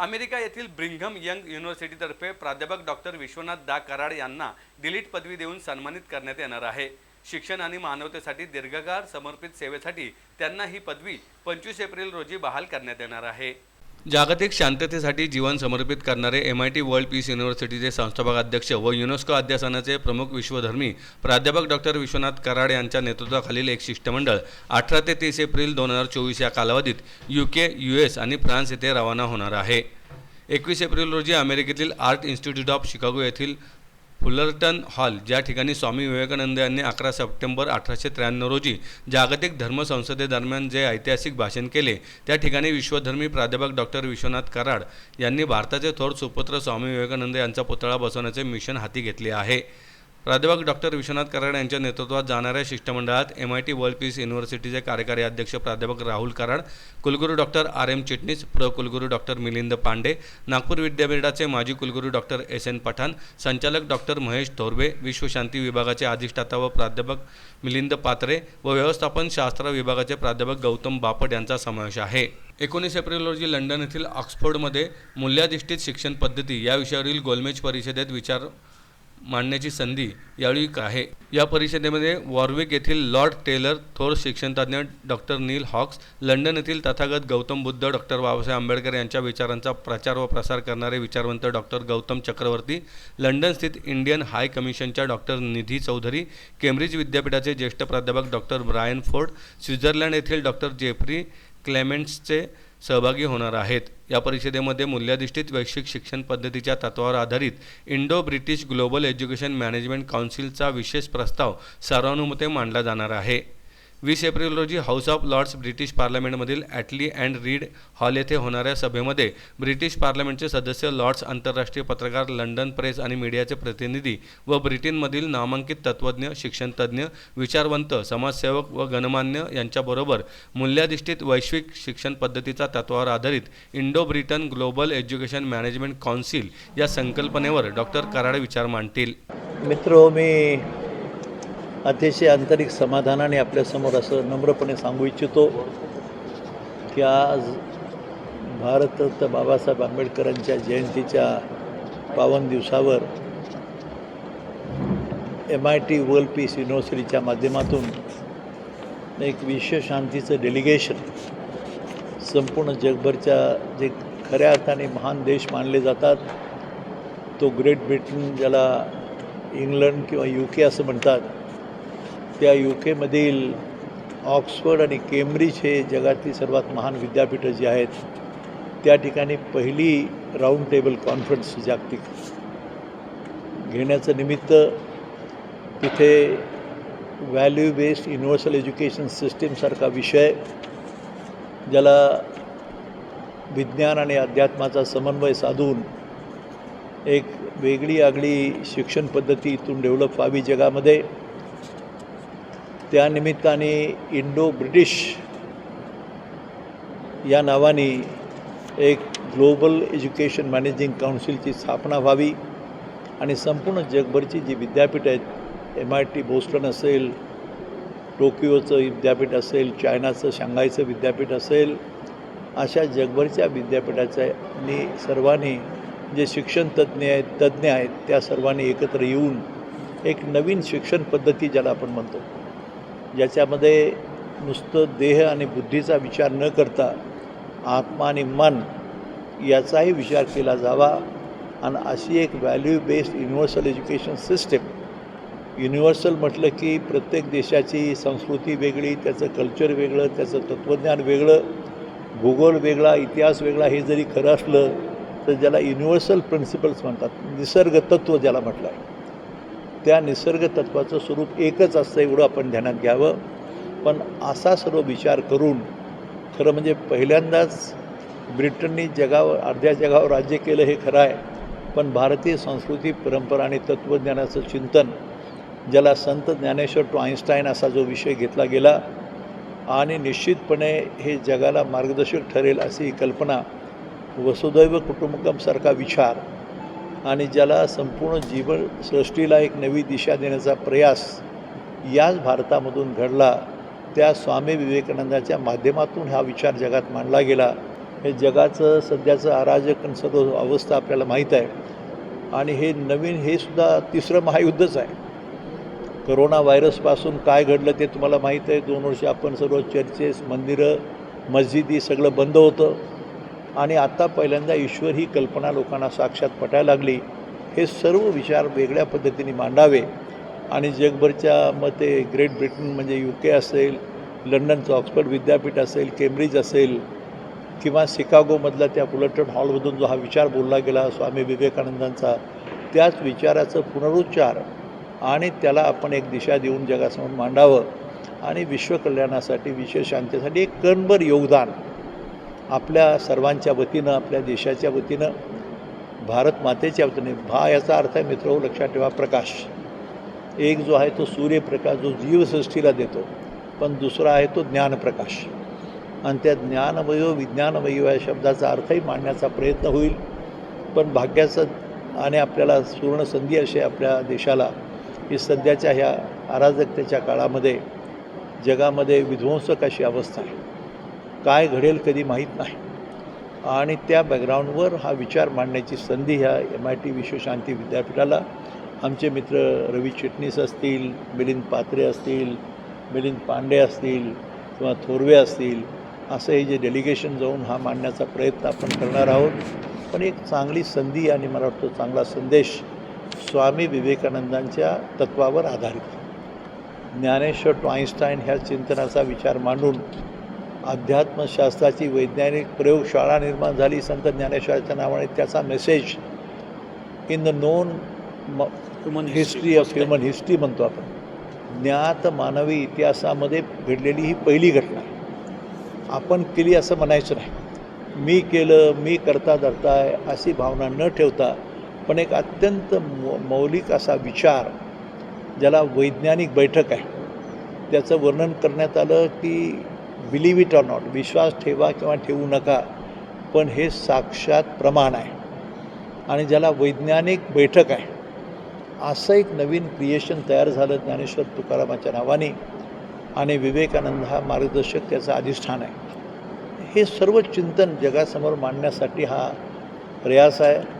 America येथील ब्रिंघम young युनिव्हर्सिटीतर्फे प्राध्यापक doctor Vishwanath दा कराड यांना डिलीट पदवी देऊन सन्मानित करण्यात येणार आहे. शिक्षण आणि मानवतेसाठी दीर्घकाळ समर्पित सेवेसाठी त्यांना ही पदवी पंचवीस एप्रिल रोजी बहाल करण्यात येणार आहे. जागतिक शांततेसाठी जीवन समर्पित करणारे M I T world peace युनिव्हर्सिटीचे संस्थापक अध्यक्ष व युनेस्को अध्यासनाचे प्रमुख विश्वधर्मी प्राध्यापक डॉक्टर विश्वनाथ कराड यांच्या नेतृत्वाखालील एक शिष्टमंडळ अठरा ते तीस एप्रिल दोन हजार चोवीस या कालावधीत यू के यू एस आणि फ्रान्स येथे रवाना होणार आहे. एकवीस एप्रिल रोजी अमेरिकेतील आर्ट इन्स्टिट्यूट ऑफ शिकागो येथील फुलरटन हॉल ज्या ठिकाणी स्वामी विवेकानंद यांनी अकरा सप्टेंबर अठराशे त्र्याण्णव रोजी जागतिक धर्म संसदेदरम्यान जे ऐतिहासिक भाषण केले त्या ठिकाणी विश्वधर्मी प्राध्यापक डॉक्टर विश्वनाथ कराड यांनी भारताचे थोर सुपुत्र स्वामी विवेकानंद यांचा पुतळा बसवण्याचे मिशन हाती घेतले आहे. प्राध्यापक डॉक्टर विश्वनाथ कराड यांच्या नेतृत्वात जाणाऱ्या शिष्टमंडळात M I T world peace युनिव्हर्सिटीचे कार्यकारी अध्यक्ष प्राध्यापक राहुल कराड कुलगुरू डॉक्टर आर एम चिटणीस प्र कुलगुरू डॉक्टर मिलिंद पांडे नागपूर विद्यापीठाचे माजी कुलगुरू डॉक्टर एस एन पठाण संचालक डॉक्टर महेश थोरबे विश्वशांती विभागाचे अधिष्ठाता व प्राध्यापक मिलिंद पात्रे व व्यवस्थापन शास्त्र विभागाचे प्राध्यापक गौतम बापट यांचा समावेश आहे. एकोणीस एप्रिल रोजी लंडन येथील ऑक्सफोर्डमध्ये मूल्याधिष्ठित शिक्षण पद्धती या विषयावरील गोलमेज परिषदेत विचार मांडण्याची संधी यावेळी आहे. या परिषदेमध्ये वॉर्विक येथील लॉर्ड टेलर थोर शिक्षणतज्ञ डॉक्टर नील हॉक्स लंडन येथील तथागत गौतम बुद्ध डॉक्टर बाबासाहेब आंबेडकर यांच्या विचारांचा प्रचार व प्रसार करणारे विचारवंत डॉक्टर गौतम चक्रवर्ती लंडन स्थित इंडियन हाय कमिशनच्या डॉक्टर निधी चौधरी केम्ब्रिज विद्यापीठाचे ज्येष्ठ प्राध्यापक डॉक्टर ब्रायन फोर्ड स्वित्झर्लंड येथील डॉक्टर जेफ्री क्लेमेंट्सचे सहभागी होणार आहेत. या परिषदेमध्ये मूल्याधिष्ठित वैश्विक शिक्षण पद्धतीच्या तत्वावर आधारित Indo British global education management काउन्सिलचा विशेष प्रस्ताव सर्वानुमते मांडला जाणार आहे. वीस एप्रिल रोजी हाऊस ऑफ लॉर्ड्स ब्रिटिश पार्लमेंटमधील ॲटली अँड रीड हॉल येथे होणाऱ्या सभेमध्ये ब्रिटिश पार्लमेंटचे सदस्य लॉर्ड्स आंतरराष्ट्रीय पत्रकार लंडन प्रेस आणि मीडियाचे प्रतिनिधी व ब्रिटनमधील नामांकित तत्त्वज्ञ शिक्षणतज्ज्ञ विचारवंत समाजसेवक व गणमान्य यांच्याबरोबर मूल्याधिष्ठित वैश्विक शिक्षण पद्धतीचा तत्वावर आधारित Indo Britain global education management council या संकल्पनेवर डॉक्टर कराड विचार मांडतील. मित्र मी अतिशय आंतरिक समाधानाने आपल्यासमोर असं नम्रपणे सांगू इच्छितो की आज भारतरत्न बाबासाहेब आंबेडकरांच्या जयंतीच्या पावन दिवसावर M I T world peace युनिव्हर्सिटीच्या माध्यमातून एक विश्व शांतीचं डेलिगेशन संपूर्ण जगभरच्या जे खऱ्या अर्थाने महान देश मानले जातात तो ग्रेट ब्रिटन ज्याला इंग्लंड किंवा यू के असं म्हणतात त्या यू केमधील ऑक्सफर्ड आणि केम्ब्रिज हे जगातली सर्वात महान विद्यापीठं जी आहेत त्या ठिकाणी पहिली राऊंड टेबल कॉन्फरन्स जागतिक घेण्याचं निमित्त तिथे व्हॅल्यू बेस्ड युनिव्हर्सल एज्युकेशन सिस्टीमसारखा विषय ज्याला विज्ञान आणि अध्यात्माचा समन्वय साधून एक वेगळी आगळी शिक्षण पद्धती इथून डेव्हलप व्हावी जगामध्ये. त्यानिमित्ताने इंडो ब्रिटिश या नावाने एक ग्लोबल एज्युकेशन मॅनेजिंग काउन्सिलची स्थापना व्हावी आणि संपूर्ण जगभरची जी विद्यापीठ आहेत एम आय टी बोस्टन असेल टोकियोचं विद्यापीठ असेल चायनाचं शांघायचं विद्यापीठ असेल अशा जगभरच्या विद्यापीठाच्या सर्वांनी जे शिक्षण तज्ज्ञ आहेत तज्ज्ञ आहेत त्या सर्वांनी एकत्र येऊन एक नवीन शिक्षण पद्धती ज्याला आपण म्हणतो. ज्याच्यामध्ये नुसतं देह आणि बुद्धीचा विचार न करता आत्मा आणि मन याचाही विचार केला जावा. आणि अशी एक value based universal education system universal म्हटलं की प्रत्येक देशाची संस्कृती वेगळी त्याचं कल्चर वेगळं त्याचं तत्त्वज्ञान वेगळं भूगोल वेगळा इतिहास वेगळा हे जरी खरं असलं तर ज्याला युनिव्हर्सल प्रिन्सिपल्स म्हणतात निसर्ग तत्त्व ज्याला म्हटलं आहे त्या निसर्ग तत्त्वाचं स्वरूप एकच असतं एवढं आपण ध्यानात घ्यावं. पण असा सर्व विचार करून खरं म्हणजे पहिल्यांदाच ब्रिटननी जगावर अर्ध्या जगावर राज्य केलं हे खरं आहे. पण भारतीय संस्कृती परंपरा आणि तत्त्वज्ञानाचं चिंतन ज्याला संत ज्ञानेश्वर टू आईन्स्टाईन असा जो विषय घेतला गेला आणि निश्चितपणे हे जगाला मार्गदर्शक ठरेल अशी कल्पना वसुदैव कुटुंबकमसारखा विचार आणि ज्याला संपूर्ण जीवन सृष्टीला एक नवी दिशा देण्याचा प्रयास याच भारतामधून घडला त्या स्वामी विवेकानंदाच्या माध्यमातून हा विचार जगात मांडला गेला. हे जगाचं सध्याचं अराजक आणि सर्व अवस्था आपल्याला माहीत आहे. आणि हे नवीन हे सुद्धा तिसरं महायुद्धच आहे. करोना व्हायरसपासून काय घडलं ते तुम्हाला माहीत आहे. दोन वर्ष आपण सर्व चर्चेस मंदिरं मस्जिदी सगळं बंद होतं. आणि आत्ता पहिल्यांदा ईश्वर ही कल्पना लोकांना साक्षात पटायला लागली. हे सर्व विचार वेगळ्या पद्धतीने मांडावे. आणि जगभरच्या मते ग्रेट ब्रिटन म्हणजे यू के असेल लंडनचं ऑक्सफर्ड विद्यापीठ असेल केम्ब्रिज असेल किंवा शिकागोमधला त्या बुलटन हॉलमधून जो हा विचार बोलला गेला स्वामी विवेकानंदांचा त्याच विचाराचं पुनरुच्चार आणि त्याला आपण एक दिशा देऊन जगासमोर मांडावं. आणि विश्वकल्याणासाठी विश्वशांतीसाठी एक कणभर योगदान. आपल्या सर्वांच्या वतीनं आपल्या देशाच्या वतीनं भारत मातेच्या वतीने भा याचा अर्थ आहे मित्र लक्षात ठेवा प्रकाश. एक जो आहे तो सूर्यप्रकाश जो जीवसृष्टीला देतो पण दुसरा आहे तो ज्ञानप्रकाश. आणि त्या ज्ञानवयो विज्ञानवयो या शब्दाचा अर्थही मांडण्याचा प्रयत्न होईल. पण भाग्याचं आणि आपल्याला सुवर्ण संधी अशी आपल्या देशाला की सध्याच्या ह्या अराजकतेच्या काळामध्ये जगामध्ये विध्वंसक अशी अवस्था आहे. काय घडेल कधी माहीत नाही. आणि त्या बॅकग्राऊंडवर हा विचार मांडण्याची संधी ह्या एम आय टी विश्वशांती विद्यापीठाला. आमचे मित्र रवी चिटणीस असतील मिलिंद पात्रे असतील मिलिंद पांडे असतील किंवा थोरवे असतील असं हे जे डेलिगेशन जाऊन हा मांडण्याचा प्रयत्न आपण करणार आहोत. पण एक चांगली संधी आणि मला वाटतं चांगला संदेश स्वामी विवेकानंदांच्या तत्वावर आधारित. ज्ञानेश्वर टू आईन्स्टाईन ह्या चिंतनाचा विचार मांडून अध्यात्मशास्त्राची वैज्ञानिक प्रयोगशाळा निर्माण झाली संत ज्ञानेश्वराच्या नावाने त्याचा message in the known human history of human history म्हणतो आपण. ज्ञात मानवी इतिहासामध्ये घडलेली ही पहिली घटना. आपण केली असं म्हणायचं नाही. मी केलं मी करता धरताय अशी भावना न ठेवता पण एक अत्यंत मौ मौलिक असा विचार ज्याला वैज्ञानिक बैठक आहे त्याचं वर्णन करण्यात आलं की बिलीव इट ऑर नॉट विश्वास ठेवा किंवा ठेवू नका पण हे साक्षात प्रमाण आहे. आणि ज्याला वैज्ञानिक बैठक आहे असं एक नवीन क्रिएशन तयार झालं ज्ञानेश्वर तुकारामाच्या नावाने आणि विवेकानंद हा मार्गदर्शक त्याचं अधिष्ठान आहे. हे सर्व चिंतन जगासमोर मांडण्यासाठी हा प्रयास आहे.